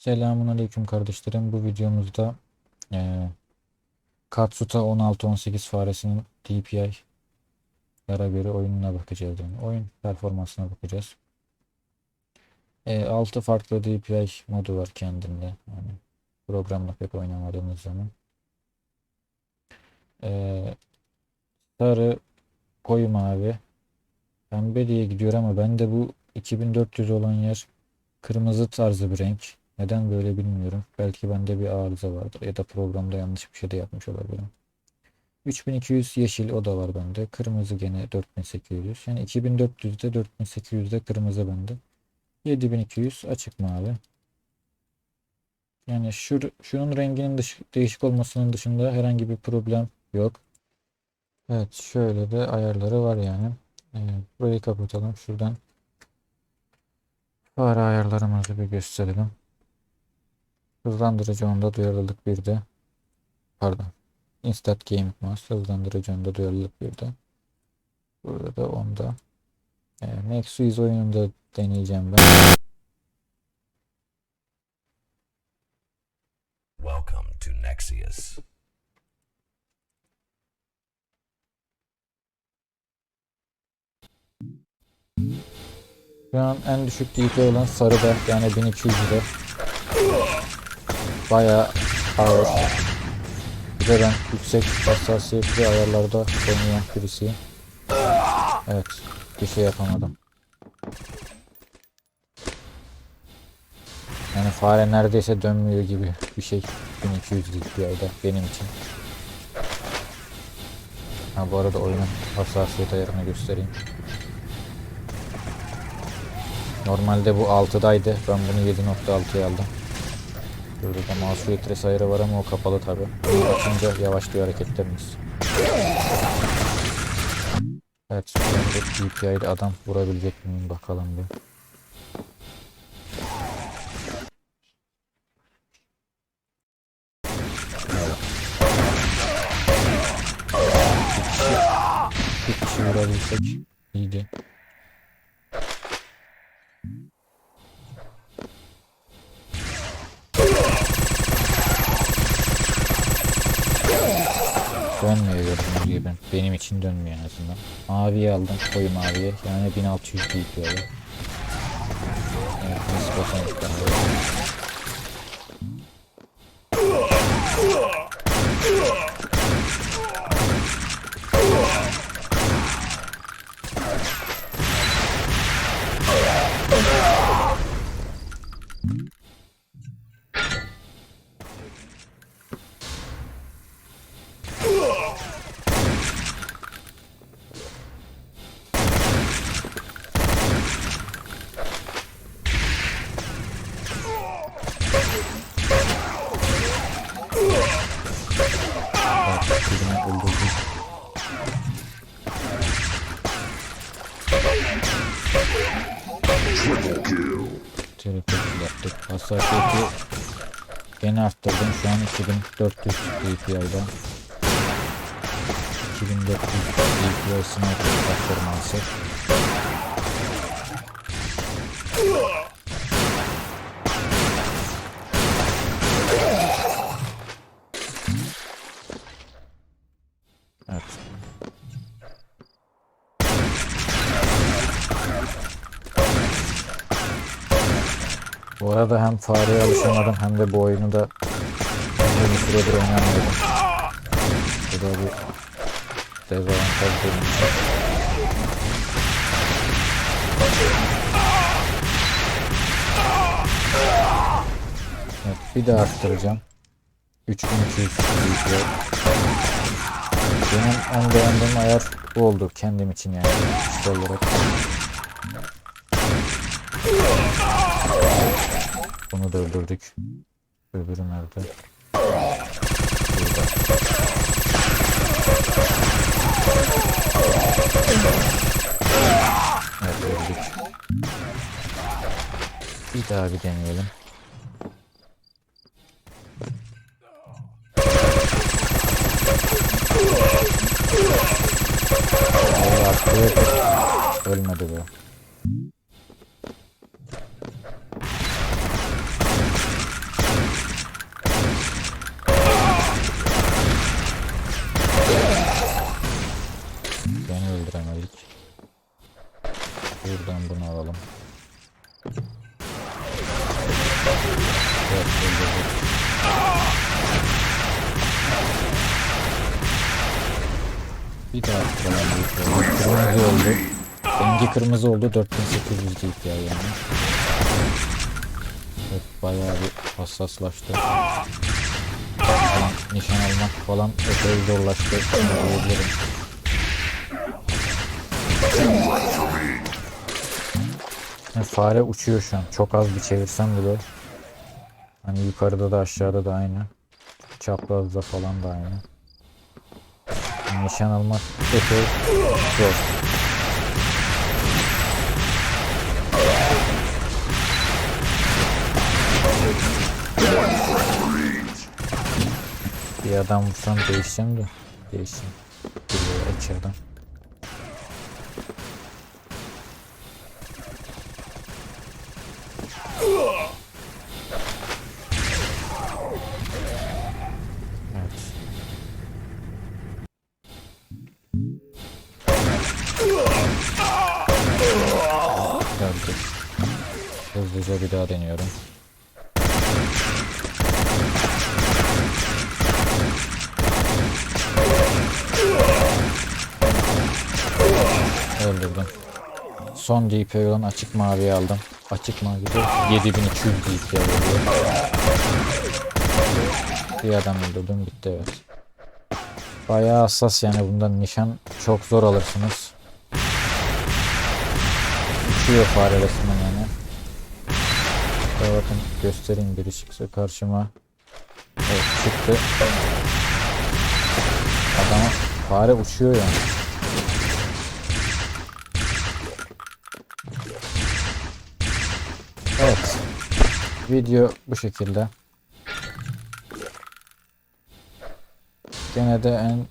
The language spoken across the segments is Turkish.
Selamun Aleyküm kardeşlerim. Bu videomuzda eee Katsuta 16-18 faresinin DPI lara göre oyununa bakacağız. Yani oyun performansına bakacağız. Eee 6 farklı DPI modu var kendinde. Yani programla pek oynamadığımız zaman. Eee sarı, koyu mavi, pembe diye gidiyor ama bende bu 2400 olan yer kırmızı tarzı bir renk. Neden böyle bilmiyorum. Belki bende bir arıza vardır ya da programda yanlış bir şey de yapmış olabilirim. 3200 yeşil o da var bende. Kırmızı gene 4800. Yani 2400'de 4800'de kırmızı bende. 7200 açık mavi. Yani şu, şunun renginin dış, değişik olmasının dışında herhangi bir problem yok. Evet şöyle de ayarları var yani. Ee, burayı kapatalım. Şuradan fare ayarlarımızı bir gösterelim. Hızlandırıcı onda duyarlılık 1'de. Pardon. Instant Gaming Mouse hızlandırıcı onda duyarlılık 1'de. Burada da onda. Ee, Nexus oyununda deneyeceğim ben. Welcome to Nexius. Şu an en düşük DP olan sarıda yani 1200'de. Bayağı ağır. Bir de ben yüksek hassasiyetli ayarlarda oynayan birisiyim. Evet. Bir şey yapamadım. Yani fare neredeyse dönmüyor gibi bir şey. 1200 DPI'de benim için. Ha bu arada oyunun hassasiyet ayarını göstereyim. Normalde bu 6'daydı. Ben bunu 7.6'ya aldım. Burada da filtresi ayarı var ama o kapalı tabi. Açınca yavaşlıyor hareketlerimiz. Evet, şimdi DPI'de adam vurabilecek miyim bakalım bir. Bir kişi vurabilsek iyiydi. Gördüğünüz gibi. Benim için dönmüyor en azından. Maviyi aldım. Koyu maviye. Yani 1600 DPI. Evet, nispeten daha Hassasiyeti gene arttırdım. Şu an 2400 DPI'den. 2400 DPI sniper performansı. Bu arada hem fareye alışamadım hem de bu oyunu da bir süredir oynamıyordum. Bu da bir dezavantaj benim. Evet, bir daha arttıracağım. 3200 DPI. Benim en beğendiğim ayar bu oldu kendim için yani. kişisel olarak. Bunu da öldürdük. Öbürü nerede? Evet öldük. Bir daha bir deneyelim. Artık ölmedi bu. Bir daha DPI'yi. Kırmızı oldu. Rengi kırmızı oldu. 4800 DPI yani. Evet, bayağı bir hassaslaştı. Nişan almak falan epey zorlaştı. Diyebilirim. Yani fare uçuyor şu an. Çok az bir çevirsem bile. Hani yukarıda da aşağıda da aynı. Çaprazda falan da aynı. Nişan almak epey zor. Bir adam vursam değişeceğim de. Değişeceğim. Geliyor içeriden. Evet. Hızlıca bir daha deniyorum. Öldürdüm. Son DP olan açık maviyi aldım. Açık mavi de 7200 DP alıyor. Bir adam öldürdüm gitti evet. Bayağı hassas yani bundan nişan çok zor alırsınız. Uçuyor fare resmen yani. Şöyle bakın göstereyim biri çıksa karşıma. Evet çıktı. Adama fare uçuyor yani. Evet. Video bu şekilde. Gene de en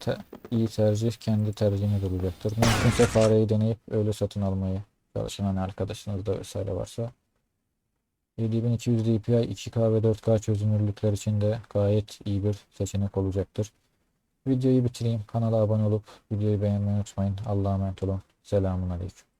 te- iyi tercih kendi tercihine duracaktır. Mümkünse fareyi deneyip öyle satın almayı çalışan hani arkadaşınızda vesaire varsa 7200 DPI 2K ve 4K çözünürlükler için de gayet iyi bir seçenek olacaktır. Videoyu bitireyim. Kanala abone olup videoyu beğenmeyi unutmayın. Allah'a emanet olun. Selamun Aleyküm.